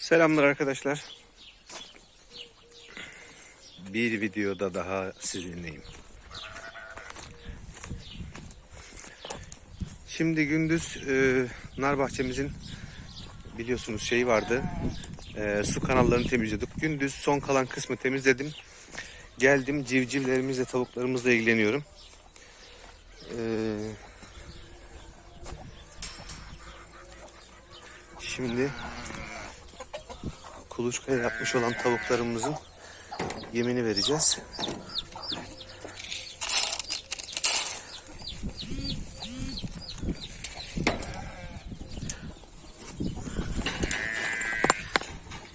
Selamlar arkadaşlar. Bir videoda daha sizinleyim. Şimdi gündüz e, nar bahçemizin biliyorsunuz şeyi vardı. E, su kanallarını temizledik. Gündüz son kalan kısmı temizledim. Geldim civcivlerimizle tavuklarımızla ilgileniyorum. E, şimdi kuluçkaya yapmış olan tavuklarımızın yemini vereceğiz.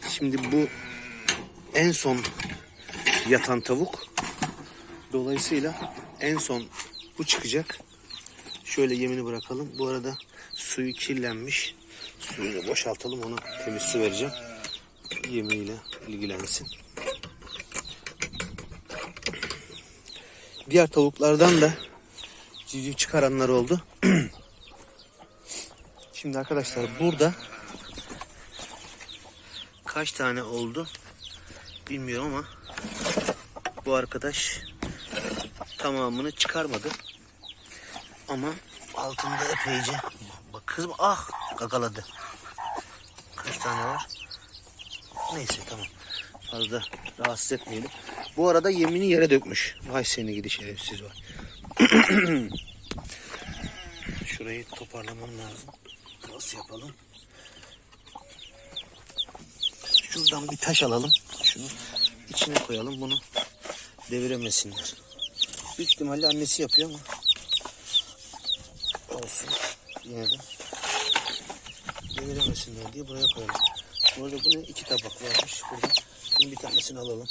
Şimdi bu en son yatan tavuk. Dolayısıyla en son bu çıkacak. Şöyle yemini bırakalım. Bu arada suyu kirlenmiş. Suyunu boşaltalım onu temiz su vereceğim. Yemiyle ilgilensin. Diğer tavuklardan da civciv çıkaranlar oldu. Şimdi arkadaşlar burada kaç tane oldu bilmiyorum ama bu arkadaş tamamını çıkarmadı. Ama altında epeyce bak kızım ah gagaladı. Kaç tane var? Neyse tamam. Fazla rahatsız etmeyelim. Bu arada yemini yere dökmüş. Vay seni gidi şerefsiz var. Şurayı toparlamam lazım. Nasıl yapalım? Şuradan bir taş alalım. Şunu içine koyalım. Bunu deviremesinler. Büyük ihtimalle annesi yapıyor ama olsun. Yine de deviremesinler diye buraya koyalım. Bu ne? İki tabak varmış. Burada. Bunun bir tanesini alalım.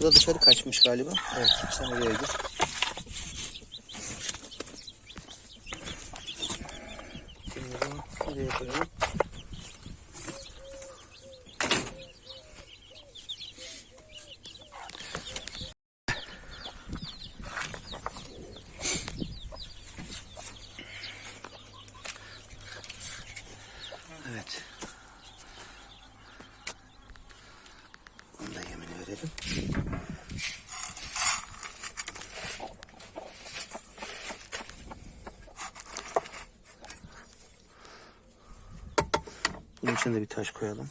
Bu da dışarı kaçmış galiba. Evet. Sen oraya gir. Şimdi bunu nereye koyalım? Evet. Bunu da yemini verelim. Bunun içine de bir taş koyalım.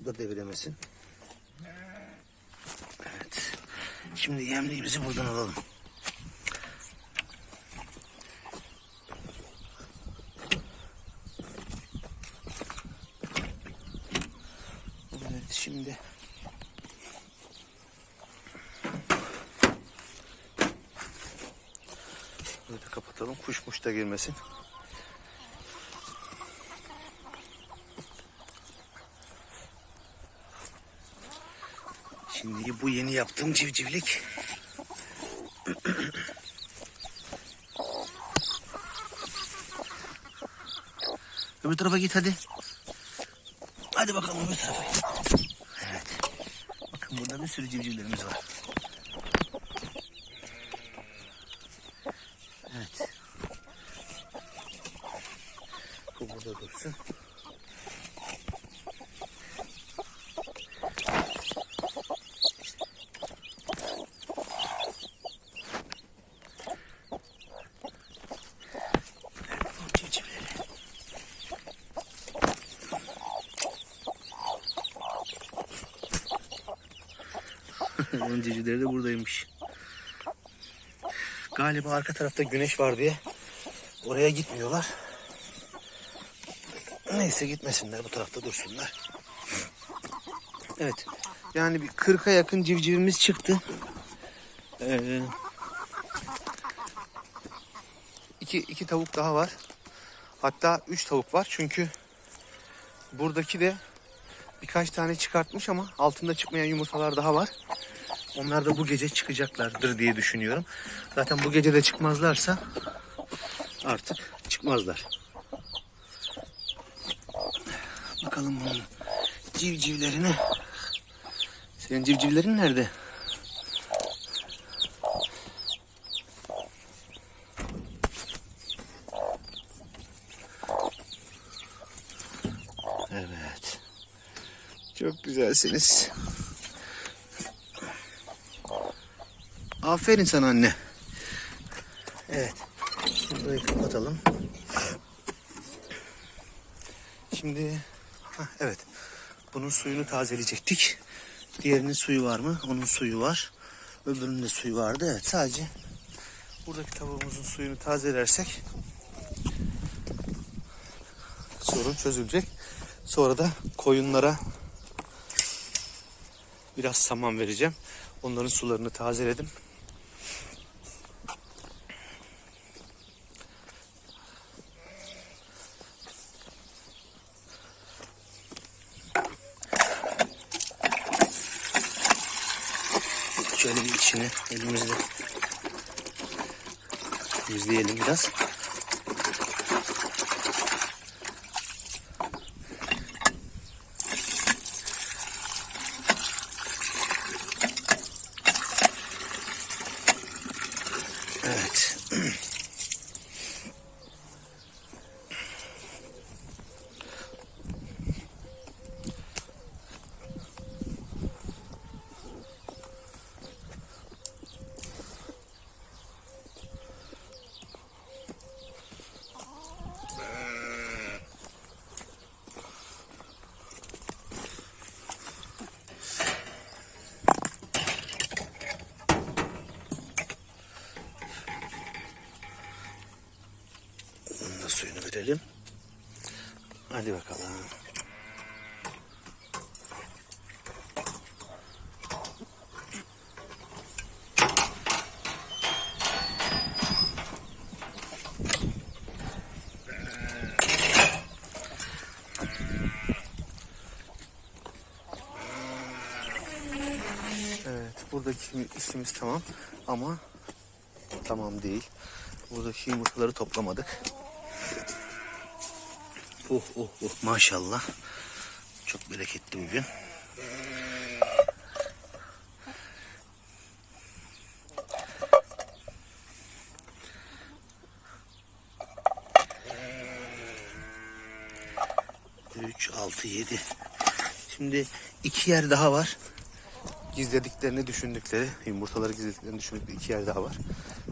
Bu da deviremesin. Evet. Şimdi yemliğimizi buradan alalım. Evet şimdi Böyle kapatalım kuşmuş da girmesin. Şimdi bu yeni yaptığım civcivlik. Öbür tarafa git hadi. Hadi bakalım öbür tarafa git. Evet. Bakın burada bir sürü civcivlerimiz var. Evet. Bu burada dursun. Bu civcivleri. Onun civcivleri de buradaymış. Galiba arka tarafta güneş var diye oraya gitmiyorlar. Neyse gitmesinler bu tarafta dursunlar. Evet. Yani bir 40'a yakın civcivimiz çıktı. Ee, iki, iki tavuk daha var. Hatta üç tavuk var çünkü buradaki de birkaç tane çıkartmış ama altında çıkmayan yumurtalar daha var. Onlar da bu gece çıkacaklardır diye düşünüyorum. Zaten bu gece de çıkmazlarsa artık çıkmazlar. Bakalım bunun civcivlerine. Senin civcivlerin nerede? Evet. Çok güzelsiniz. Aferin sana anne. Evet. Şimdi burayı kapatalım. Şimdi hah, evet. Bunun suyunu tazeleyecektik. Diğerinin suyu var mı? Onun suyu var. Öbürünün de suyu vardı. Evet sadece buradaki tavuğumuzun suyunu tazelersek sorun çözülecek. Sonra da koyunlara biraz saman vereceğim. Onların sularını tazeledim. İçini elimizle yüzleyelim biraz. Evet. Bunun da suyunu verelim. Hadi bakalım. Evet, buradaki işimiz tamam ama tamam değil. Buradaki yumurtaları toplamadık. Oh oh oh maşallah. Çok bereketli bugün. Üç, altı, yedi. Şimdi iki yer daha var. Gizlediklerini düşündükleri, yumurtaları gizlediklerini düşündükleri iki yer daha var.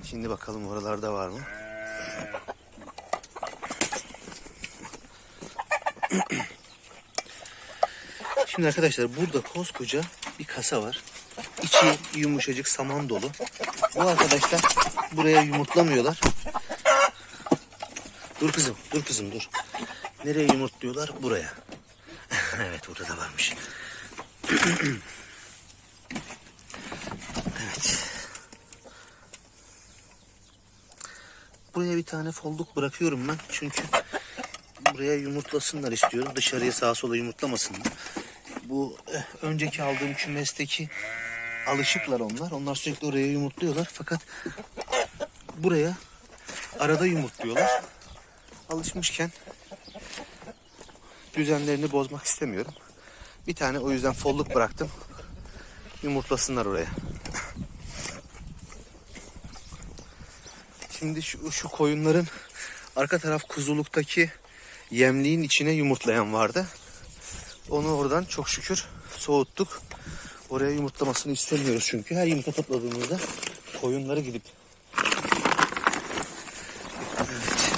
Şimdi bakalım oralarda var mı? Şimdi arkadaşlar burada koskoca bir kasa var. İçi yumuşacık saman dolu. Bu arkadaşlar buraya yumurtlamıyorlar. Dur kızım, dur kızım dur. Nereye yumurtluyorlar? Buraya. evet burada da varmış. evet. Buraya bir tane folduk bırakıyorum ben. Çünkü buraya yumurtlasınlar istiyorum. Dışarıya sağa sola yumurtlamasınlar. Bu eh, önceki aldığım kümesteki alışıklar onlar. Onlar sürekli oraya yumurtluyorlar. Fakat buraya arada yumurtluyorlar. Alışmışken düzenlerini bozmak istemiyorum. Bir tane o yüzden folluk bıraktım. Yumurtlasınlar oraya. Şimdi şu, şu koyunların arka taraf kuzuluktaki yemliğin içine yumurtlayan vardı. Onu oradan çok şükür soğuttuk. Oraya yumurtlamasını istemiyoruz çünkü. Her yumurta topladığımızda koyunları gidip Evet.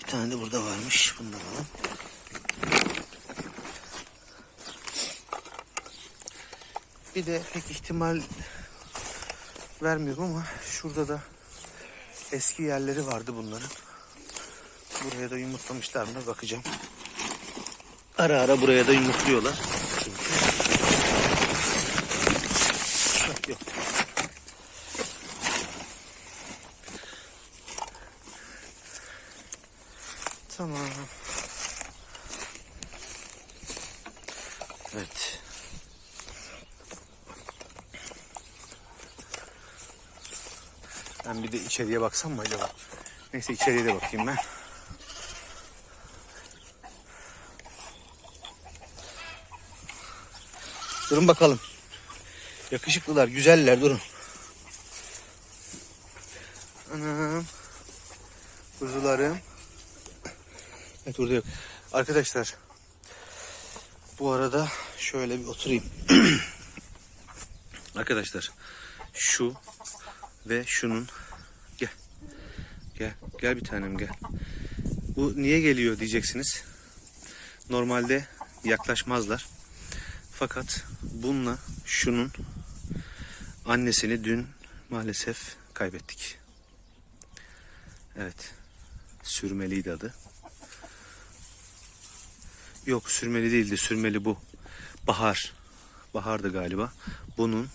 Bir tane de burada varmış. Bunu da alalım. Bir de pek ihtimal vermiyorum ama şurada da eski yerleri vardı bunların. Buraya da yumurtlamışlar mı bakacağım. Ara ara buraya da yumurtluyorlar. Tamam. Evet. Ben bir de içeriye baksam mı acaba? Neyse içeriye de bakayım ben. Durun bakalım. Yakışıklılar, güzeller durun. Anam. Kuzularım. Evet burada yok. Arkadaşlar bu arada Şöyle bir oturayım. Arkadaşlar şu ve şunun gel. Gel. Gel bir tanem gel. Bu niye geliyor diyeceksiniz. Normalde yaklaşmazlar. Fakat bununla şunun annesini dün maalesef kaybettik. Evet. Sürmeliydi adı. Yok sürmeli değildi. Sürmeli bu. Bahar. Bahar'dı galiba. Bunun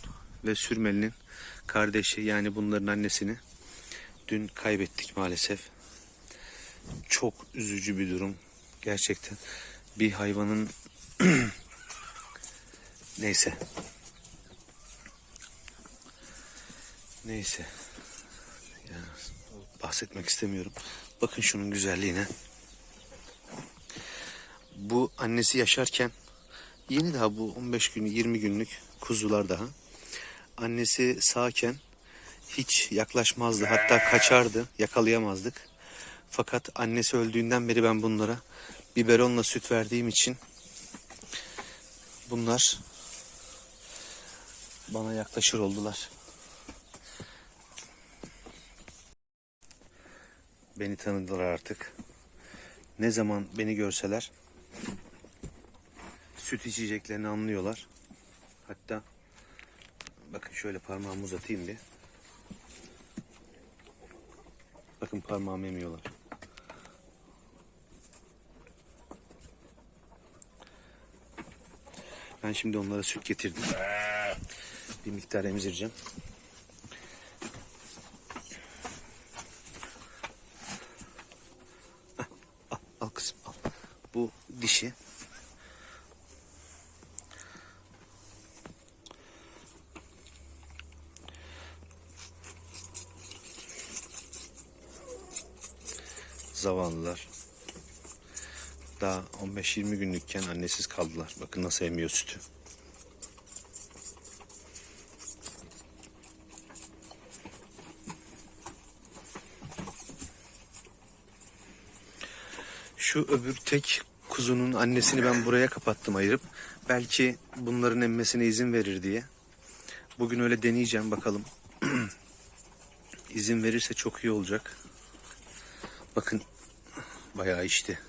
ve sürmelinin kardeşi yani bunların annesini dün kaybettik maalesef. Çok üzücü bir durum. Gerçekten bir hayvanın neyse. Neyse. Ya, bahsetmek istemiyorum. Bakın şunun güzelliğine. Bu annesi yaşarken yeni daha bu 15 gün 20 günlük kuzular daha. Annesi sağken hiç yaklaşmazdı. Hatta kaçardı. Yakalayamazdık. Fakat annesi öldüğünden beri ben bunlara biberonla süt verdiğim için bunlar bana yaklaşır oldular. Beni tanıdılar artık. Ne zaman beni görseler süt içeceklerini anlıyorlar. Hatta bakın şöyle parmağımı uzatayım bir. Bakın parmağımı emiyorlar. Ben şimdi onlara süt getirdim. Bir miktar emzireceğim. Al, al kızım al. Bu dişi. Zavallılar. Daha 15-20 günlükken annesiz kaldılar. Bakın nasıl emiyor sütü. Şu öbür tek kuzunun annesini ben buraya kapattım ayırıp. Belki bunların emmesine izin verir diye. Bugün öyle deneyeceğim bakalım. izin verirse çok iyi olacak. Bakın bayağı içti.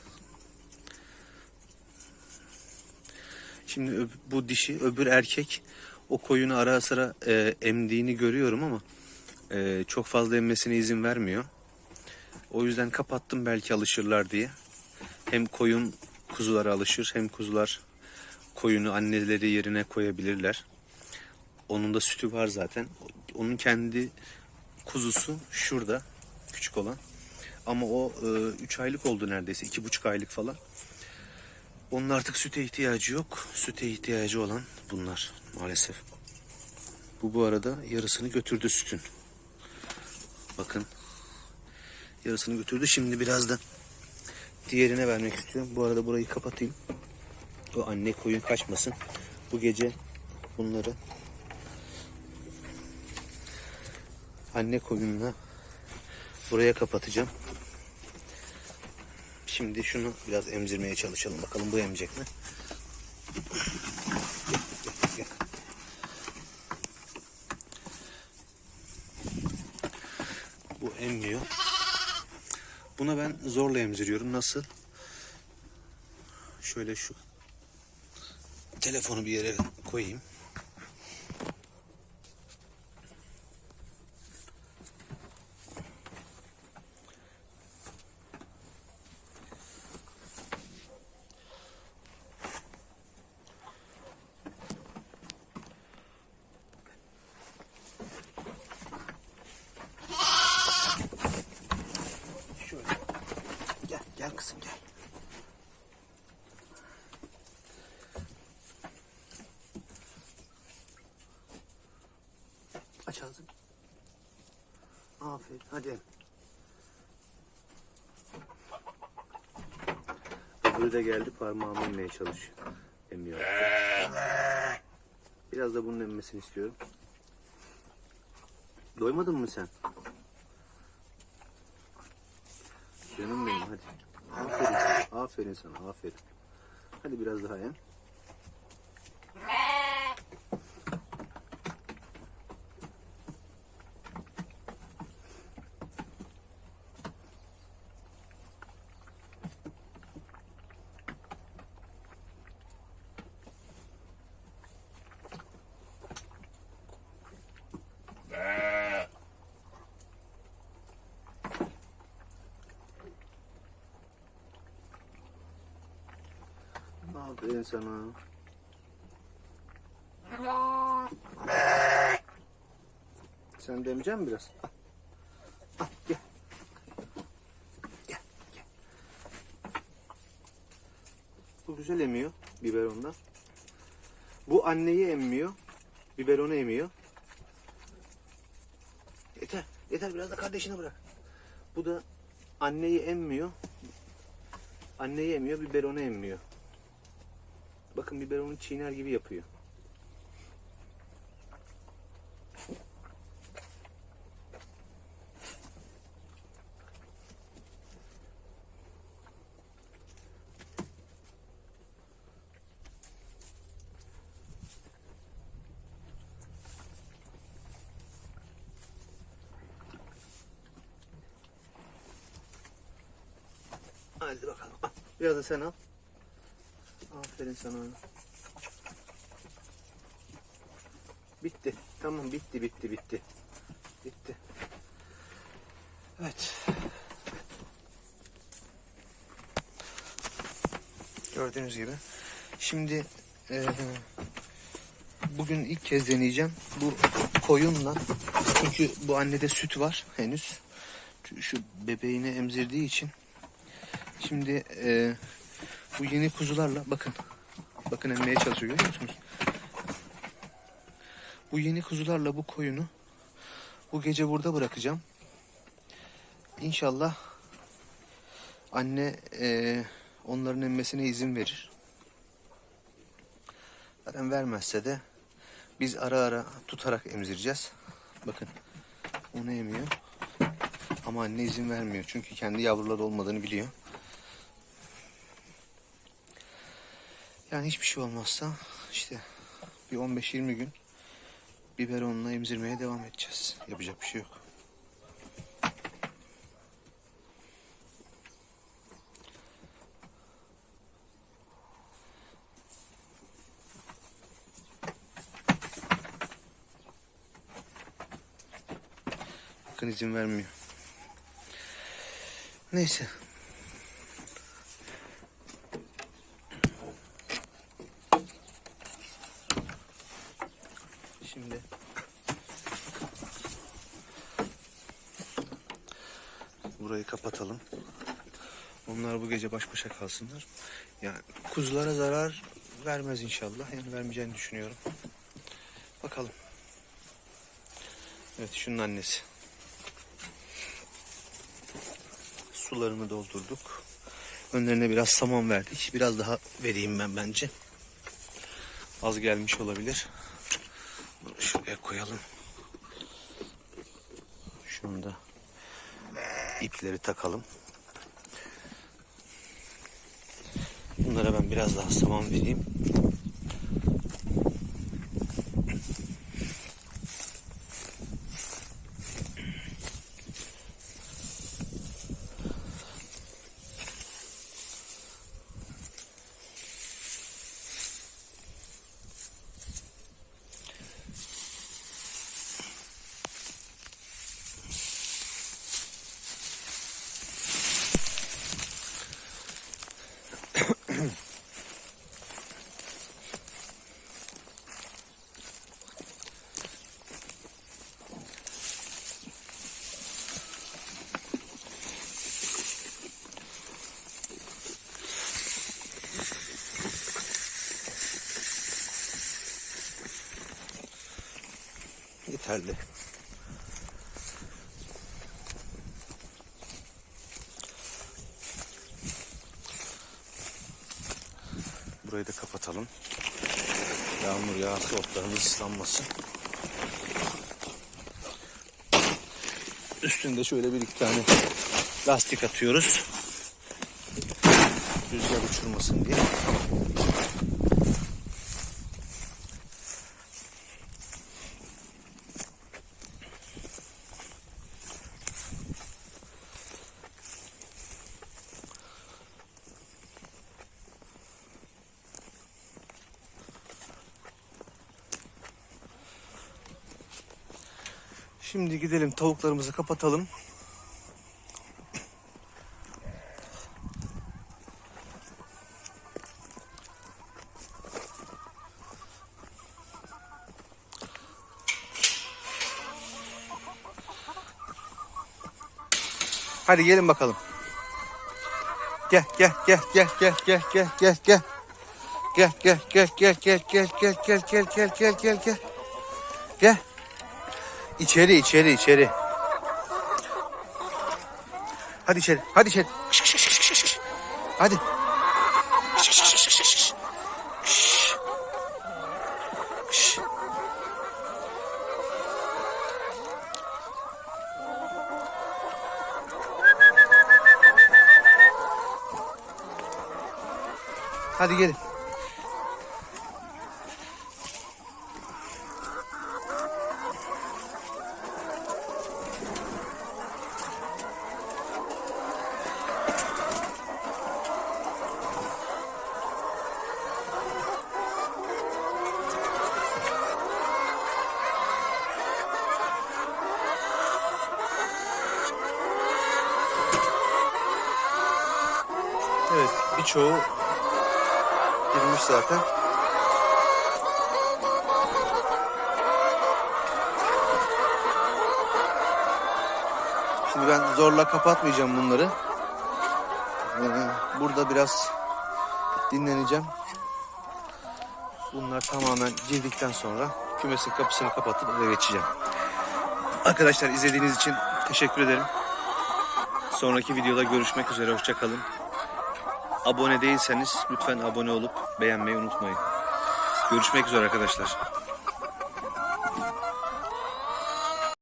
Şimdi bu dişi öbür erkek o koyunu ara sıra e, emdiğini görüyorum ama e, çok fazla emmesine izin vermiyor. O yüzden kapattım belki alışırlar diye. Hem koyun kuzulara alışır hem kuzular koyunu anneleri yerine koyabilirler. Onun da sütü var zaten. Onun kendi kuzusu şurada küçük olan. Ama o 3 aylık oldu neredeyse. iki buçuk aylık falan. Onun artık süte ihtiyacı yok. Süte ihtiyacı olan bunlar maalesef. Bu bu arada yarısını götürdü sütün. Bakın. Yarısını götürdü. Şimdi biraz da diğerine vermek istiyorum. Bu arada burayı kapatayım. O anne koyun kaçmasın. Bu gece bunları anne koyunla buraya kapatacağım. Şimdi şunu biraz emzirmeye çalışalım. Bakalım bu emecek mi? Gel, gel, gel. Bu emmiyor. Buna ben zorla emziriyorum. Nasıl? Şöyle şu telefonu bir yere koyayım. Şöyle. Gel, gel kızım gel. Aç ağzını. Aferin, hadi. Öbürü de geldi parmağımı emmeye çalışıyor. Emmiyor. Biraz da bunun emmesini istiyorum. Doymadın mı sen? Canım benim hadi. Aferin sana. Aferin sana. Aferin. Hadi biraz daha yem. Aferin sana. Sen de emeceksin mi biraz? Al. Gel. Gel, gel. Bu güzel emiyor biberondan. Bu anneyi emmiyor. Biberonu emiyor. Yeter. Yeter biraz da kardeşine bırak. Bu da anneyi emmiyor. Anneyi emiyor, biberonu emmiyor. Bakın biberonu çiğner gibi yapıyor. Hadi bakalım. Al, Biraz da sen al. Aferin sana. Bitti. Tamam bitti bitti bitti. Bitti. Evet. Gördüğünüz gibi. Şimdi eee, bugün ilk kez deneyeceğim. Bu koyunla çünkü bu annede süt var henüz. Şu bebeğini emzirdiği için Şimdi e, bu yeni kuzularla bakın. Bakın emmeye çalışıyor görüyor musunuz? Bu yeni kuzularla bu koyunu bu gece burada bırakacağım. İnşallah anne e, onların emmesine izin verir. Zaten vermezse de biz ara ara tutarak emzireceğiz. Bakın onu emiyor. Ama anne izin vermiyor. Çünkü kendi yavruları olmadığını biliyor. Yani hiçbir şey olmazsa işte bir 15-20 gün biberonla emzirmeye devam edeceğiz. Yapacak bir şey yok. Bakın izin vermiyor. Neyse Şimdi burayı kapatalım. Onlar bu gece baş başa kalsınlar. Yani kuzulara zarar vermez inşallah. Yani vermeyeceğini düşünüyorum. Bakalım. Evet şunun annesi. Sularını doldurduk. Önlerine biraz saman verdik. Biraz daha vereyim ben bence. Az gelmiş olabilir. Bunu şuraya koyalım. Şunu da ipleri takalım. Bunlara ben biraz daha saman vereyim. Yeterli. Burayı da kapatalım. Yağmur yağsa otlarımız ıslanmasın. Üstünde şöyle bir iki tane lastik atıyoruz. Rüzgar uçurmasın diye. Şimdi gidelim tavuklarımızı kapatalım. Hadi gelin bakalım. Gel gel gel gel gel gel gel gel gel. Gel gel gel gel gel gel gel gel gel gel gel gel gel. İçeri içeri içeri. Hadi içeri. Hadi içeri. Şş, şş, şş, şş, şş. Hadi. Şş, şş, şş, şş, şş. Şş. Şş. Hadi gelin. Evet, birçoğu girmiş zaten. Şimdi ben zorla kapatmayacağım bunları. Ee, Burada biraz dinleneceğim. Bunlar tamamen girdikten sonra kümesin kapısını kapatıp eve geçeceğim. Arkadaşlar izlediğiniz için teşekkür ederim. Sonraki videoda görüşmek üzere. Hoşçakalın. Abone değilseniz lütfen abone olup beğenmeyi unutmayın. Görüşmek üzere arkadaşlar.